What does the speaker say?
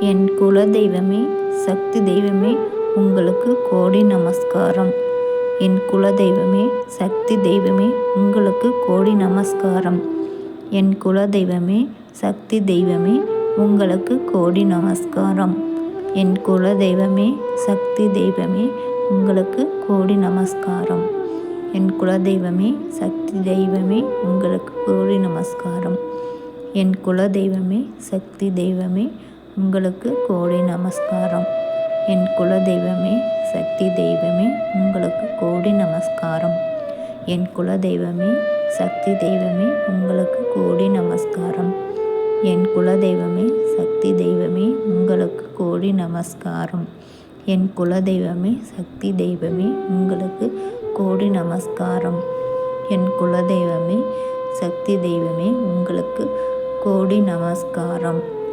என் குல தெய்வமே சக்தி தெய்வமே உங்களுக்கு கோடி நமஸ்காரம். என் குல தெய்வமே சக்தி தெய்வமே உங்களுக்கு கோடி நமஸ்காரம். என் குல தெய்வமே சக்தி தெய்வமே உங்களுக்கு கோடி நமஸ்காரம். என் குல தெய்வமே சக்தி தெய்வமே உங்களுக்கு கோடி நமஸ்காரம். என் குல தெய்வமே சக்தி தெய்வமே உங்களுக்கு கோடி நமஸ்காரம். என் குல தெய்வமே சக்தி தெய்வமே உங்களுக்கு கோடி நமஸ்காரம். என் குல தெய்வமே சக்தி தெய்வமே உங்களுக்கு கோடி நமஸ்காரம். என் குல தெய்வமே சக்தி தெய்வமே உங்களுக்கு கோடி நமஸ்காரம். என் குல தெய்வமே சக்தி தெய்வமே உங்களுக்கு கோடி நமஸ்காரம். என் குல தெய்வமே சக்தி தெய்வமே உங்களுக்கு கோடி நமஸ்காரம். என் குல தெய்வமே சக்தி தெய்வமே உங்களுக்கு கோடி நமஸ்காரம்.